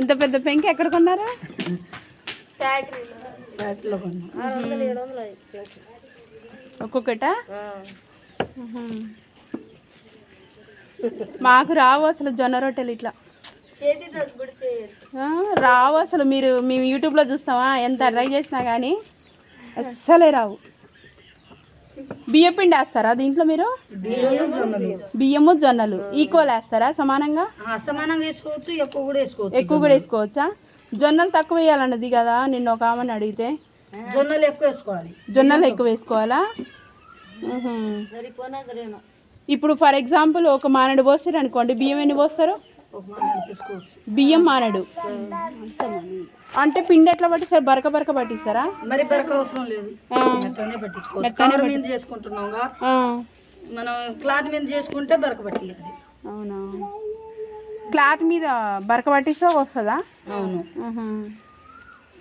ఇంత పెద్ద పెంకి ఎక్కడ కొన్నారా? ఫ్యాక్టరీలో కొన్నా. ఒక్కొక్కటా. మాకు రావు అసలు జొన్న రొట్టెలు ఇట్లా. రావు అసలు మీరు మేము యూట్యూబ్లో చూస్తామా? ఎంత ట్రై చేసినా కానీ అస్సలే రావు. బియ్యం పిండి వేస్తారా దీంట్లో మీరు? బియ్యము జొన్నలు. ఈక్వల్ వేస్తారా? సమానంగా? వేసుకోవచ్చు ఎక్కువ కూడా వేసుకోవచ్చు. ఎక్కువ కూడా వేసుకోవచ్చా? జొన్నలు తక్కువ వేయాలన్నది కదా నిన్న ఒక ఆమెను అడిగితే. జొన్నలు ఎక్కువ వేసుకోవాలి. జొన్నలు ఎక్కువ వేసుకోవాలా? ఇప్పుడు ఫర్ ఎగ్జాంపుల్ ఒక మానడు పోస్తారు అనుకోండి బియ్యం ఎన్ని పోస్తారు? బియ్యం మానడు. అంటే పిండి ఎట్లా పట్టిస్తారు? బరక బరక పట్టిస్తారా? మరి బరక అవసరం లేదు. మెత్తనే పట్టించుకోవచ్చు. మీద చేసుకుంటున్నాంగా మనం క్లాత్ మీద చేసుకుంటే బరక పట్టియాలి అవునా? క్లాత్ మీద బరక పట్టిస్తే వస్తుందా? అవును.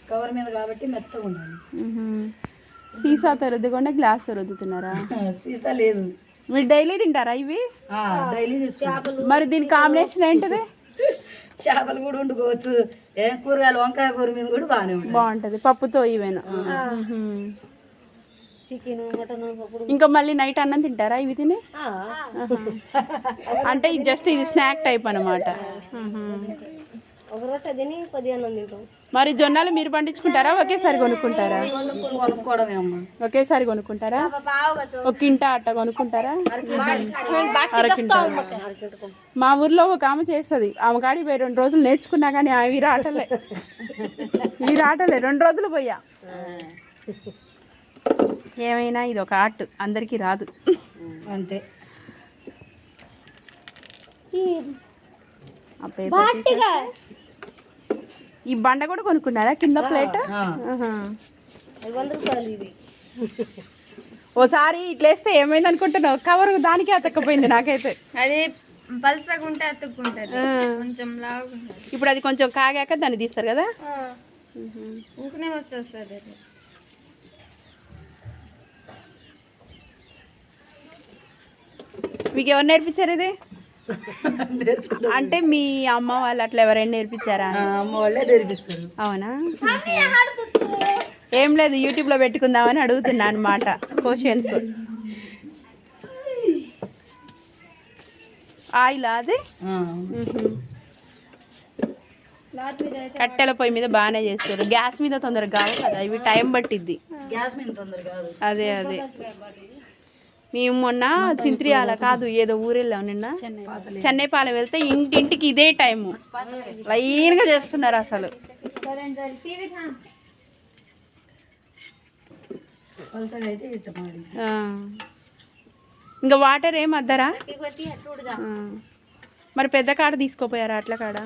కవర్ మీద కాబట్టి మెత్తగా ఉండాలి. ఉహు. సీసాతో రుద్దుకుండా గ్లాస్తో రుద్దుతున్నారా? సీసా లేదు. మీరు డైలీ తింటారా ఇవి? డైలీ మరి దీని కాంబినేషన్ ఏంటిది? చేపలు కూడా వండుకోవచ్చు. ఏం కూరగాయలు వంకాయ కూర మీద కూడా బాగానే ఉంటాయి బాగుంటది. పప్పుతో ఇవేనా? చికెన్ మటన్ ఇంకా మళ్ళీ నైట్ అన్నం తింటారా ఇవి తిని? అంటే ఇది జస్ట్ ఇది స్నాక్ టైప్ అనమాట ఒక రొట్టె తిని పది అన్నం తింటాం. మరి జొన్నలు మీరు పండించుకుంటారా? ఒకేసారి కొనుక్కుంటారా? ఒకేసారి కొనుక్కుంటారా? ఒక కింట అట్ట కొనుక్కుంటారా? అరకింట. మా ఊర్లో ఒక ఆమె చేస్తుంది. ఆమె కాడికి పోయి రెండు రోజులు నేర్చుకున్నా కానీ ఆ ఈ రాటలే ఈ రాటలే రెండు రోజులు పోయా. ఏమైనా ఇది ఒక ఆర్ట్. అందరికీ రాదు. అంతే. ఆ ఈ బండ కూడా కొనుక్కున్నారా? కింద ప్లేట్? ఆ. ఐదు వందల రూపాయలు ఇది. ఓసారి ఇట్లేస్తే ఏమైంది అనుకుంటున్నావు? కవర్ దానికే అతక్కపోయింది నాకైతే. అది పల్సగా ఉంటే అతుక్కుంటది. కొంచెం ఇప్పుడు అది కొంచెం కాగాక దాన్ని తీస్తారు కదా? ఊకనే వచ్చేస్తుంది అది. మీకు ఎవరు నేర్పించారు ఇది? అంటే మీ అమ్మ వాళ్ళు అట్లా ఎవరైనా నేర్పించారా? అమ్మ వాళ్ళే నేర్పిస్తారు. అవునా? ఏం లేదు యూట్యూబ్లో పెట్టుకుందామని అడుగుతున్నా అనమాట క్వశ్చన్స్ ఆయిల్ అది. కట్టెల పొయ్యి మీద బాగానే చేస్తారు. గ్యాస్ మీద తొందరగా కావు కదా ఇవి టైం పట్టిద్ది. గ్యాస్ మీద తొందర కాదు. అదే అదే. మేము మొన్న చింత్రియాల కాదు ఏదో ఊరెళ్ళాం నిన్న. చెన్నైపాలెం వెళ్తే ఇంటింటికి ఇదే టైము. లైన్గా చేస్తున్నారు అసలు. ఇంకా వాటర్ ఏం అద్దరా? ఆ. మరి పెద్ద కాడ తీసుకోపోయారా అట్ల కాడ?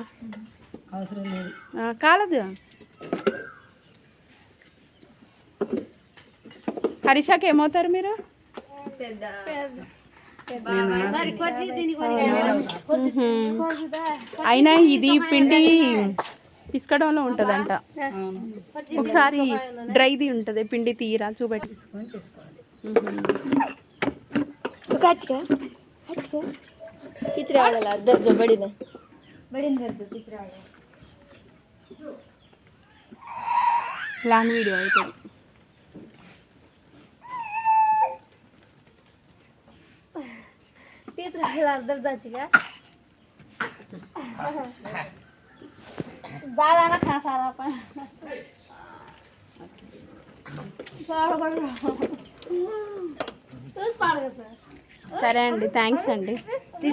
కాలదు. హరిషాకి ఏమవుతారు మీరు? అయినా ఇది పిండి పిసకడంలో ఉంటదంట. ఒకసారి డ్రైది ఉంటుంది పిండి తీరా చూపెట్టి. లాంగ్ వీడియో అయితే. तेच राहील अर्धर जायची का जाळ आला खास आला पण సరే అండి థ్యాంక్స్ అండి